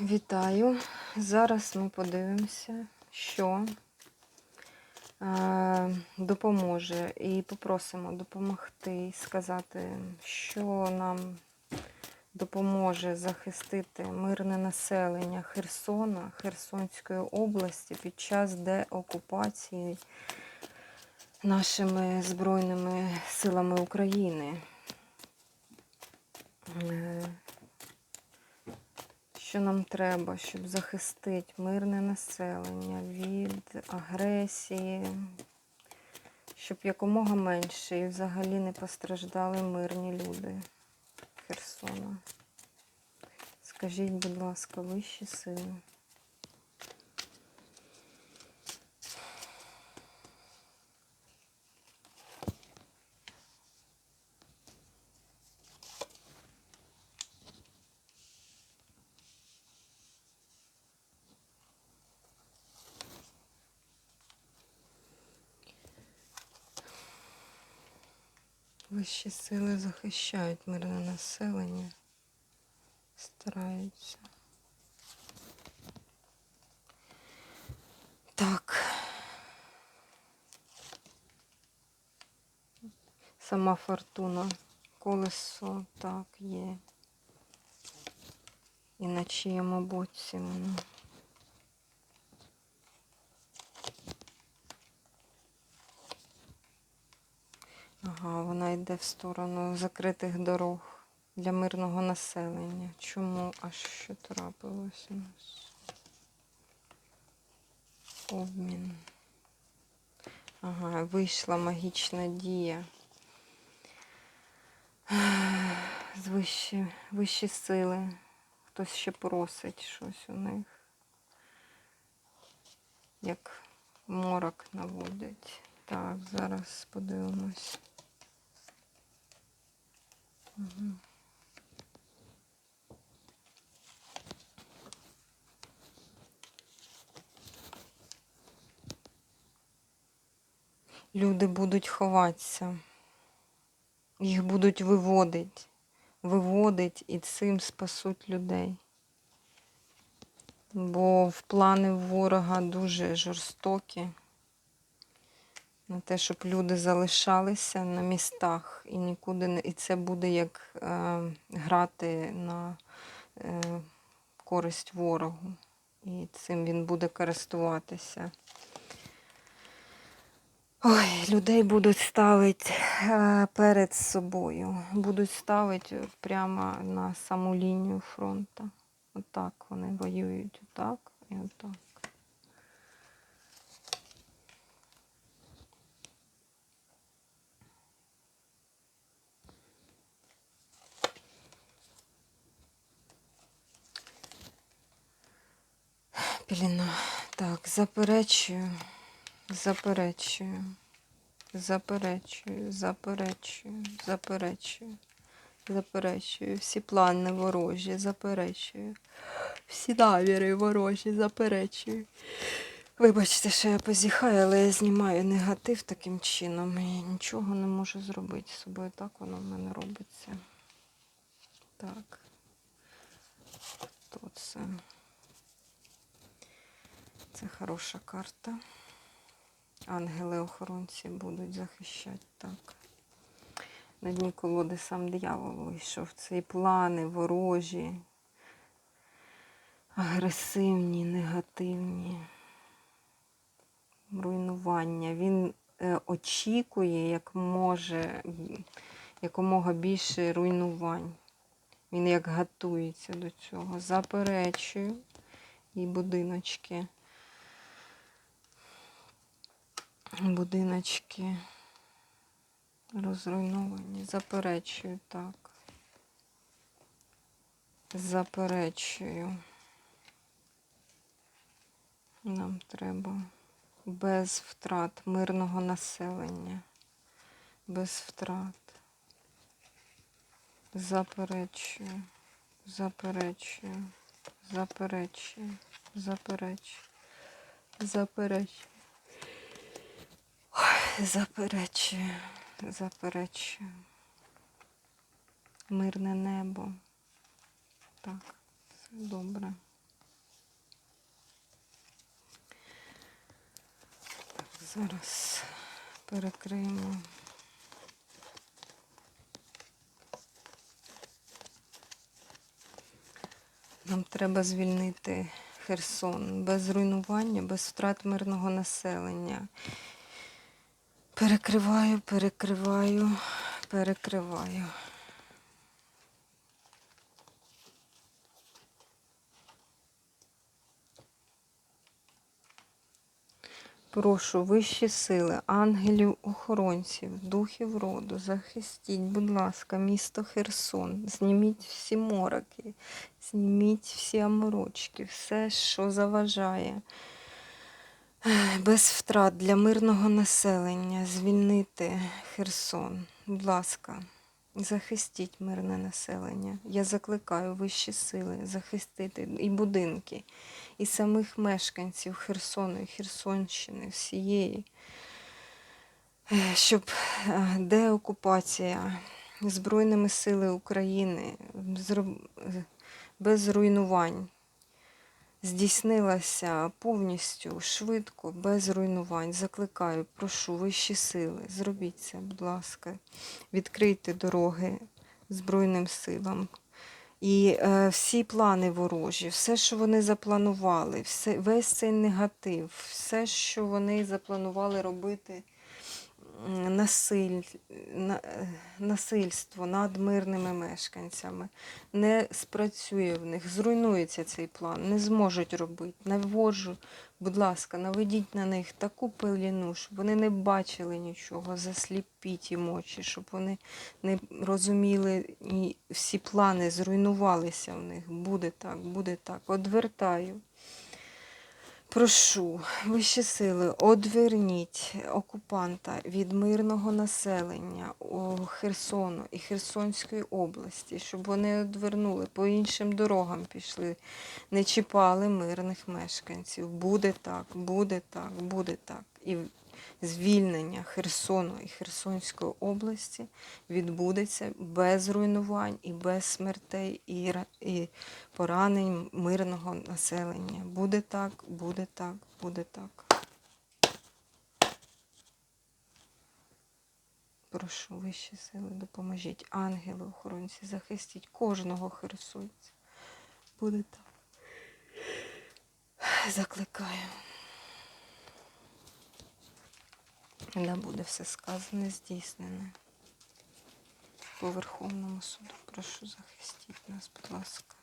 Вітаю! Зараз ми подивимося, що е, допоможе, і попросимо допомогти сказати, що нам допоможе захистити мирне населення Херсона, Херсонської області під час деокупації нашими Збройними силами України. Що нам треба, щоб захистити мирне населення від агресії, щоб якомога менше і взагалі не постраждали мирні люди Херсона. Скажіть, будь ласка, вищі сили. Вищі сили захищають мирне населення, стараються. Так. Сама фортуна, колесо, так, є. І на чиєму боці воно. Ага, вона йде в сторону закритих дорог для мирного населення. Чому? А що трапилось у нас? Обмін. Ага, вийшла магічна дія. З вищі, вищі сили. Хтось ще просить щось у них. Як морок наводять. Так, зараз подивимось. Люди будуть ховатися. Їх будуть виводити. Виводить і цим спасуть людей. Бо в плани ворога дуже жорстокі на те, щоб люди залишалися на містах і нікуди не. І це буде як е, грати на е, користь ворогу. І цим він буде користуватися. Ой, людей будуть ставити е, перед собою. Будуть ставити прямо на саму лінію фронту. Отак вони воюють, отак і отак. Піліна. Так, заперечую, заперечую, заперечую, заперечую, заперечую, заперечую. Всі плани ворожі, заперечую. Всі наміри ворожі, заперечую. Вибачте, що я позіхаю, але я знімаю негатив таким чином. І нічого не можу зробити з собою. Так воно в мене робиться. Так. Хто це? Це хороша карта. Ангели-охоронці будуть захищати так. На дні колоди сам диявол вийшов. Це і плани ворожі, агресивні, негативні, руйнування. Він е, очікує, як може, якомога більше руйнувань. Він як готується до цього. Заперечую і будиночки. Будиночки розруйновані. Заперечую так. Заперечую. Нам треба без втрат мирного населення. Без втрат. Заперечую. Заперечую. Заперечую. Заперечую. Заперечую заперечує, заперечує мирне небо. Так, все добре. Так, Зараз перекриємо. Нам треба звільнити Херсон без руйнування, без втрат мирного населення. Перекриваю, перекриваю, перекриваю. Прошу вищі сили, ангелів, охоронців, духів роду, захистіть, будь ласка, місто Херсон, зніміть всі мороки, зніміть всі аморочки, все, що заважає. Без втрат для мирного населення звільнити Херсон. Будь ласка, захистіть мирне населення. Я закликаю вищі сили захистити і будинки, і самих мешканців Херсону і Херсонщини, всієї, щоб деокупація Збройними сили України без руйнувань здійснилася повністю швидко, без руйнувань. Закликаю, прошу вищі сили, зробіть це, будь ласка, відкрийте дороги Збройним силам. І е, всі плани ворожі, все, що вони запланували, все, весь цей негатив, все, що вони запланували робити, насиль, на, насильство над мирними мешканцями, не спрацює в них, зруйнується цей план, не зможуть робити. Наводжу, будь ласка, наведіть на них таку пиліну, щоб вони не бачили нічого, засліпіть їм очі, щоб вони не розуміли і всі плани зруйнувалися в них. Буде так, буде так. Одвертаю. Прошу, вищі сили, одверніть окупанта від мирного населення у Херсону і Херсонської області, щоб вони одвернули, по іншим дорогам пішли, не чіпали мирних мешканців. Буде так, буде так, буде так. І звільнення Херсону і Херсонської області відбудеться без руйнувань і без смертей і, і поранень мирного населення. Буде так, буде так, буде так. Прошу вищі сили, допоможіть. Ангели, охоронці, захистіть кожного херсонця. Буде так. Закликаю. Да буде все сказане, здійснене. По Верховному суду прошу захистіть нас, будь ласка.